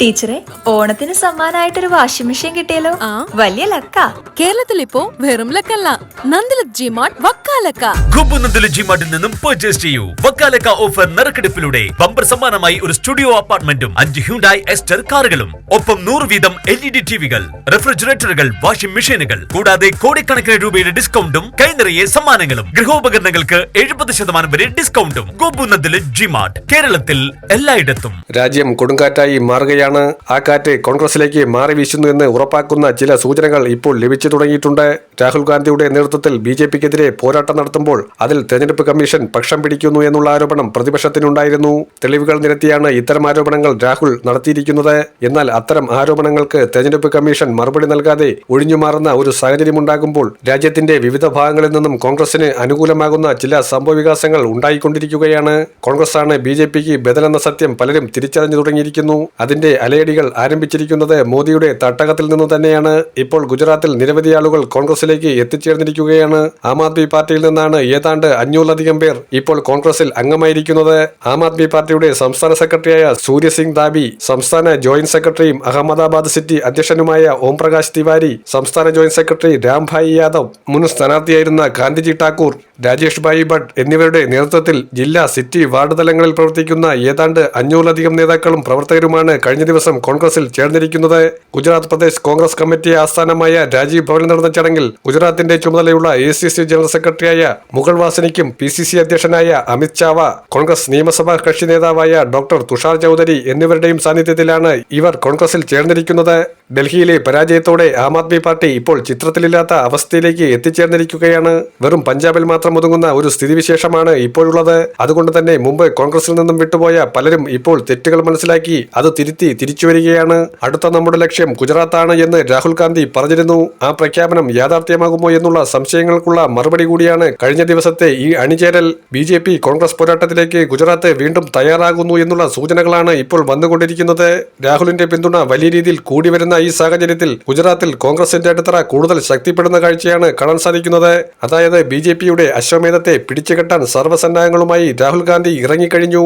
ടീച്ചറെ ഓണത്തിന് സമ്മാനമായിട്ടൊരു washing machine കിട്ടിയല്ലോ. ആ. വലിയ ലക്ക. കേരളത്തിൽ ഇപ്പോ വെറും ലക്കല്ല. നന്ദിലത് ജിമാർട്ട് വക്കാലക്ക കുമ്പുന്നതിലെ ജിമാർട്ടിൽ നിന്നും പർച്ചേസ് ചെയ്യൂ. വക്കാലക്ക ഓഫർ നറുക്കെടുപ്പിലൂടെ ബമ്പർ സമ്മാനമായി ഒരു സ്റ്റുഡിയോ അപ്പാർട്ട്മെന്റും അഞ്ച് ഹ്യൂണ്ടായി എസ്റ്റർ കാറുകളും. ഒപ്പം നൂറ് വീതം എൽ ഇ ഡി ടിവികൾ റെഫ്രിജറേറ്ററുകൾ വാഷിംഗ് മെഷീനുകൾ കൂടാതെ കോടിക്കണക്കിന് രൂപയുടെ ഡിസ്കൗണ്ടും കൈനിറയെ സമ്മാനങ്ങളും. ഗൃഹോപകരണങ്ങൾക്ക് എഴുപത് ശതമാനം വരെ ഡിസ്കൗണ്ടും കുമ്പുന്നതിലെ ജിമാർട്ട് കേരളത്തിൽ എല്ലായിടത്തും. രാജ്യം കൊടുങ്കാറ്റായി മാറുകയാണ്. ആ കാറ്റ് കോൺഗ്രസിലേക്ക് മാറി വീശുന്നു എന്ന് ഉറപ്പാക്കുന്ന ചില സൂചനകൾ ഇപ്പോൾ ലഭിച്ചു തുടങ്ങിയിട്ടുണ്ട്. രാഹുൽ ഗാന്ധിയുടെ നേതൃത്വത്തിൽ ബി ജെ പിക്കെതിരെ പോരാട്ടം നടത്തുമ്പോൾ അതിൽ തെരഞ്ഞെടുപ്പ് കമ്മീഷൻ പക്ഷം പിടിക്കുന്നു എന്നുള്ള ആരോപണം പ്രതിപക്ഷത്തിനുണ്ടായിരുന്നു. തെളിവുകൾ നിരത്തിയാണ് ഇത്തരം ആരോപണങ്ങൾ രാഹുൽ നടത്തിയിരിക്കുന്നത്. എന്നാൽ അത്തരം ആരോപണങ്ങൾക്ക് തെരഞ്ഞെടുപ്പ് കമ്മീഷൻ മറുപടി നൽകാതെ ഒഴിഞ്ഞുമാറുന്ന ഒരു സാഹചര്യമുണ്ടാകുമ്പോൾ രാജ്യത്തിന്റെ വിവിധ ഭാഗങ്ങളിൽ നിന്നും കോൺഗ്രസിന് അനുകൂലമാകുന്ന ചില സംഭവവികാസങ്ങൾ ഉണ്ടായിക്കൊണ്ടിരിക്കുകയാണ്. കോൺഗ്രസാണ് ബി ജെ പിക്ക് ബദലെന്ന സത്യം പലരും തിരിച്ചറിഞ്ഞു തുടങ്ങിയിരിക്കുന്നു. അതിന്റെ അലയടികൾ ആരംഭിച്ചിരിക്കുന്നത് മോദിയുടെ തട്ടകത്തിൽ നിന്ന് തന്നെയാണ്. ഇപ്പോൾ ഗുജറാത്തിൽ നിരവധി ആളുകൾ കോൺഗ്രസിലേക്ക് എത്തിച്ചേർന്നിരിക്കുകയാണ്. ആം ആദ്മി പാർട്ടിയിൽ നിന്നാണ് ഏതാണ്ട് അഞ്ഞൂറിലധികം പേർ ഇപ്പോൾ കോൺഗ്രസിൽ അംഗമായിരിക്കുന്നത്. ആം ആദ്മി പാർട്ടിയുടെ സംസ്ഥാന സെക്രട്ടറിയായ സൂര്യസിംഗ് ദാബി സംസ്ഥാന ജോയിന്റ് സെക്രട്ടറിയും അഹമ്മദാബാദ് സിറ്റി അധ്യക്ഷനുമായ ഓം പ്രകാശ് തിവാരി സംസ്ഥാന ജോയിന്റ് സെക്രട്ടറി രാംഭായി യാദവ് മുൻ സ്ഥാനാർത്ഥിയായിരുന്ന കാന്തിജി ഠാക്കൂർ രാജേഷ് ഭായി ഭട്ട് എന്നിവരുടെ നേതൃത്വത്തിൽ ജില്ലാ സിറ്റി വാർഡ് തലങ്ങളിൽ പ്രവർത്തിക്കുന്ന ഏതാണ്ട് അഞ്ഞൂറിലധികം നേതാക്കളും പ്രവർത്തകരുമാണ് കഴിഞ്ഞ ദിവസം കോൺഗ്രസിൽ ചേർന്നിരിക്കുന്നത് ഗുജറാത്ത് പ്രദേശ് കോൺഗ്രസ് കമ്മിറ്റി ആസ്ഥാനമായ രാജീവ് ഭവനിൽ നടന്ന ചടങ്ങിൽ ഗുജറാത്തിന്റെ ചുമതലയുള്ള എ സി സി ജനറൽ സെക്രട്ടറിയായ മുഗൾ വാസനിക്കും പി സി സി അധ്യക്ഷനായ അമിത് ചാവ കോൺഗ്രസ് നിയമസഭാ കക്ഷി നേതാവായ ഡോക്ടർ തുഷാർ ചൌധരി എന്നിവരുടെയും സാന്നിധ്യത്തിലാണ് ഇവർ കോൺഗ്രസിൽ ചേർന്നിരിക്കുന്നത്. ഡൽഹിയിലെ പരാജയത്തോടെ ആം ആദ്മി പാർട്ടി ഇപ്പോൾ ചിത്രത്തിലില്ലാത്ത അവസ്ഥയിലേക്ക് എത്തിച്ചേർന്നിരിക്കുകയാണ്. വെറും പഞ്ചാബിൽ മാത്രം ഒതുങ്ങുന്ന ഒരു സ്ഥിതിവിശേഷമാണ് ഇപ്പോഴുള്ളത്. അതുകൊണ്ട് തന്നെ മുമ്പ് കോൺഗ്രസിൽ നിന്നും വിട്ടുപോയ പലരും ഇപ്പോൾ തെറ്റുകൾ മനസ്സിലാക്കി അത് തിരുത്തി തിരിച്ചു വരികയാണ്. അടുത്ത നമ്മുടെ ലക്ഷ്യം ഗുജറാത്താണ് എന്ന് രാഹുൽ ഗാന്ധി പറഞ്ഞിരുന്നു. ആ പ്രഖ്യാപനം യാഥാർത്ഥ്യമാകുമോ എന്നുള്ള സംശയങ്ങൾക്കുള്ള മറുപടി കൂടിയാണ് കഴിഞ്ഞ ദിവസത്തെ ഈ അണിചേരൽ. ബി ജെ പി കോൺഗ്രസ് പോരാട്ടത്തിലേക്ക് ഗുജറാത്ത് വീണ്ടും തയ്യാറാകുന്നു എന്നുള്ള സൂചനകളാണ് ഇപ്പോൾ വന്നുകൊണ്ടിരിക്കുന്നത്. രാഹുലിന്റെ പിന്തുണ വലിയ രീതിയിൽ കൂടി വരുന്ന ഈ സാഹചര്യത്തിൽ ഗുജറാത്തിൽ കോൺഗ്രസിന്റെ അടിത്തറ കൂടുതൽ ശക്തിപ്പെടുന്ന കാഴ്ചയാണ് കാണാൻ സാധിക്കുന്നത്. അതായത് ബി ജെ പിയുടെ അശ്വമേധത്തെ പിടിച്ചുകെട്ടാൻ സർവസന്നാഹങ്ങളുമായി രാഹുൽ ഗാന്ധി ഇറങ്ങിക്കഴിഞ്ഞു.